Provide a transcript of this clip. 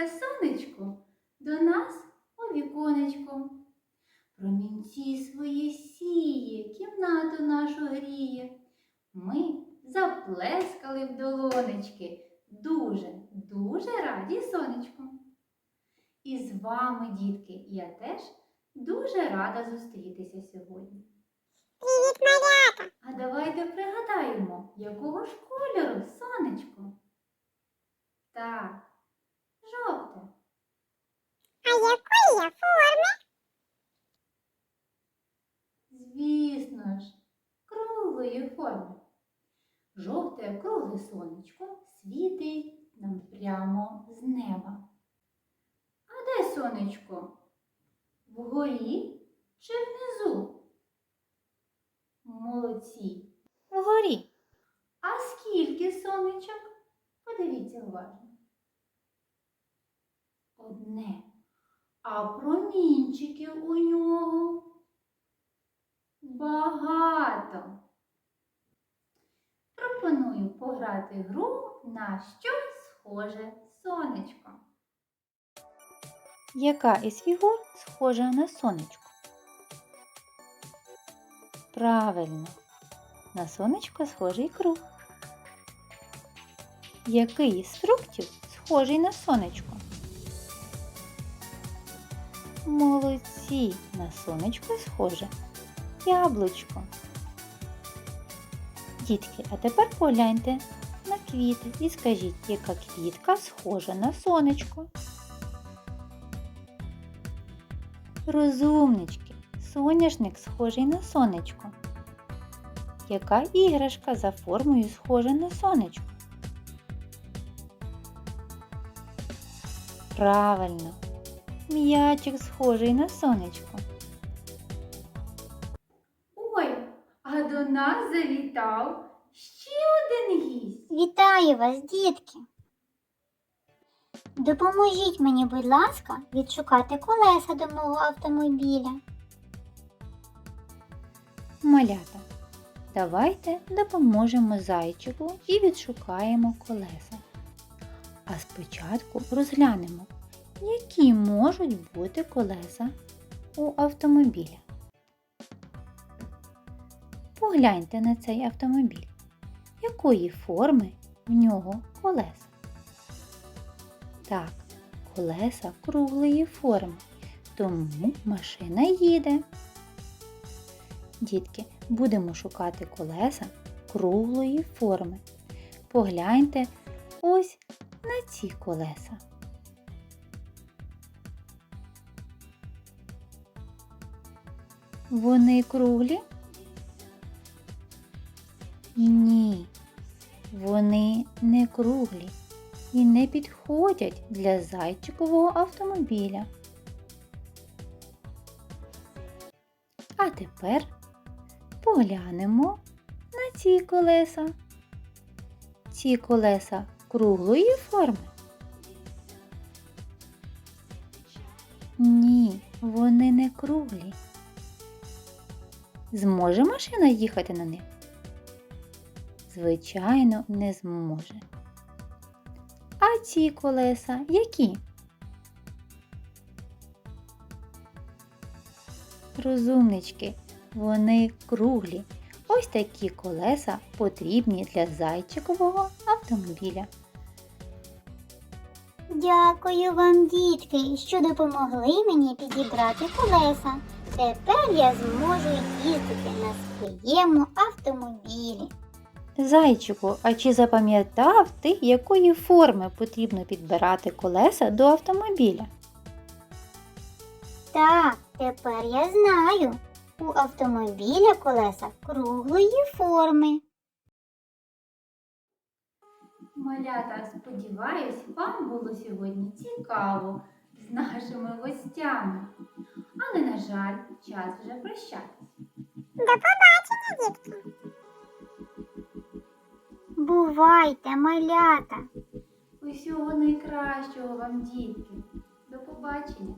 Дивиться сонечко до нас у віконечко. Промінці своє сіє, кімнату нашу гріє. Ми заплескали в долонечки. Дуже, дуже раді сонечку. І з вами, дітки, я теж дуже рада зустрітися сьогодні. Привіт, малята! А давайте пригадаємо, якого ж кольору сонечко. Так. Ж, круглої форми. Жовте кругле сонечко світить нам прямо з неба. А де сонечко? Вгорі чи внизу? Молодці. Вгорі. А скільки сонечок? Подивіться уважно. Одне. А промінчиків у нього пограти гру на щось схоже сонечко. Яка із фігур схожа на сонечко? Правильно, на сонечко схожий круг. Який із фруктів схожий на сонечко? Молодці, на сонечко схоже яблучко. Дітки, а тепер погляньте на квіти і скажіть, яка квітка схожа на сонечко. Розумнички, соняшник схожий на сонечко. Яка іграшка за формою схожа на сонечко? Правильно, м'ячик схожий на сонечко. Ой, а до нас завітав ще один гість. Вітаю вас, дітки! Допоможіть мені, будь ласка, відшукати колеса до мого автомобіля. Малята, давайте допоможемо зайчику і відшукаємо колеса. А спочатку розглянемо, які можуть бути колеса у автомобіля. Погляньте на цей автомобіль. Якої форми в нього колеса? Так, колеса круглої форми, тому машина їде. Дітки, будемо шукати колеса круглої форми. Погляньте ось на ці колеса. Вони круглі? Ні, вони не круглі і не підходять для зайчикового автомобіля. А тепер поглянемо на ці колеса. Ці колеса круглої форми? Ні, вони не круглі. Зможе машина їхати на них? Звичайно, не зможе. А ці колеса які? Розумнички, вони круглі. Ось такі колеса потрібні для зайчикового автомобіля. Дякую вам, дітки, що допомогли мені підібрати колеса. Тепер я зможу їздити на своєму автомобілі. Зайчику, а чи запам'ятав ти, якої форми потрібно підбирати колеса до автомобіля? Так, тепер я знаю. У автомобіля колеса круглої форми. Малята, сподіваюсь, вам було сьогодні цікаво з нашими гостями. Але, на жаль, час вже прощатись. До побачення, дітки. Бувайте, малята. Усього найкращого вам, дітки. До побачення!